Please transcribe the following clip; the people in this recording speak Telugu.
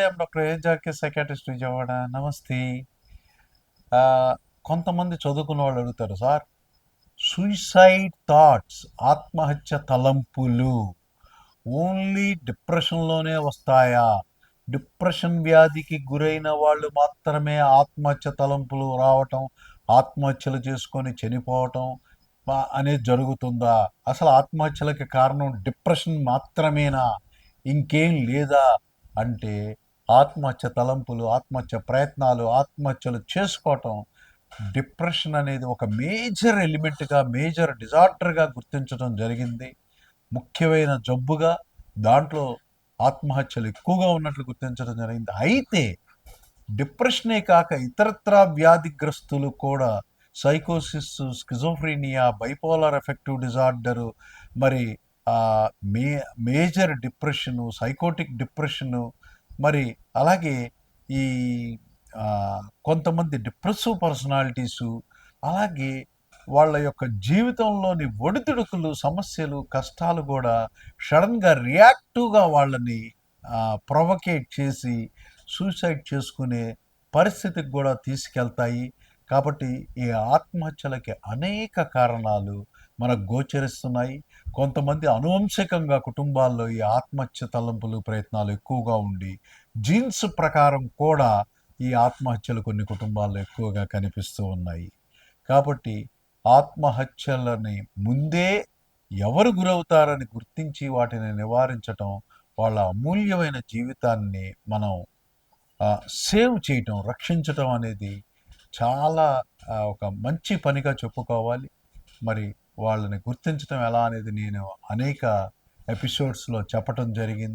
ఐఎమ్ డాక్టర్ ఏజార్కే సైకాట్రిస్ట్ విజయవాడ. నమస్తే. కొంతమంది చదువుకున్న వాళ్ళు అడుగుతారు సార్ సూసైడ్ థాట్స్ ఆత్మహత్య తలంపులు ఓన్లీ డిప్రెషన్లోనే వస్తాయా? డిప్రెషన్ వ్యాధికి గురైన వాళ్ళు మాత్రమే ఆత్మహత్య తలంపులు రావటం ఆత్మహత్యలు చేసుకొని చనిపోవటం అనేది జరుగుతుందా? అసలు ఆత్మహత్యలకి కారణం డిప్రెషన్ మాత్రమేనా? ఇంకేం లేదా? అంటే ఆత్మహత్య తలంపులు ఆత్మహత్య ప్రయత్నాలు ఆత్మహత్యలు చేసుకోవటం డిప్రెషన్ అనేది ఒక మేజర్ ఎలిమెంట్గా మేజర్ డిజార్డర్గా గుర్తించడం జరిగింది. ముఖ్యమైన జబ్బుగా దాంట్లో ఆత్మహత్యలు ఎక్కువగా ఉన్నట్లు గుర్తించడం జరిగింది. అయితే డిప్రెషనే కాక ఇతరత్రా వ్యాధిగ్రస్తులు కూడా సైకోసిస్ స్కిజోఫ్రీనియా బైపోలార్ ఎఫెక్టివ్ డిజార్డరు మరి ఆ, మే మేజర్ డిప్రెషను సైకోటిక్ డిప్రెషను మరి అలాగే ఈ కొంతమంది డిప్రెసివ్ పర్సనాలిటీసు అలాగే వాళ్ళ యొక్క జీవితంలోని ఒడిదుడుకులు సమస్యలు కష్టాలు కూడా సడన్గా రియాక్టివ్గా వాళ్ళని ప్రొవకేట్ చేసి సూసైడ్ చేసుకునే పరిస్థితికి కూడా తీసుకెళ్తాయి. కాబట్టి ఈ ఆత్మహత్యలకి అనేక కారణాలు మనకు గోచరిస్తున్నాయి. కొంతమంది అనువంశికంగా కుటుంబాల్లో ఈ ఆత్మహత్య తలంపులు ప్రయత్నాలు ఎక్కువగా ఉండి జీన్స్ ప్రకారం కూడా ఈ ఆత్మహత్యలు కొన్ని కుటుంబాల్లో ఎక్కువగా కనిపిస్తూ ఉన్నాయి. కాబట్టి ఆత్మహత్యలని ముందే ఎవరు గురవుతారని గుర్తించి వాటిని నివారించటం వాళ్ళ అమూల్యమైన జీవితాన్ని మనం సేవ్ చేయటం రక్షించటం అనేది చాలా ఒక మంచి పనిగా చెప్పుకోవాలి. మరి వాళ్ళని గుర్తించడం ఎలా అనేది నేను అనేక ఎపిసోడ్స్లో చెప్పటం జరిగింది.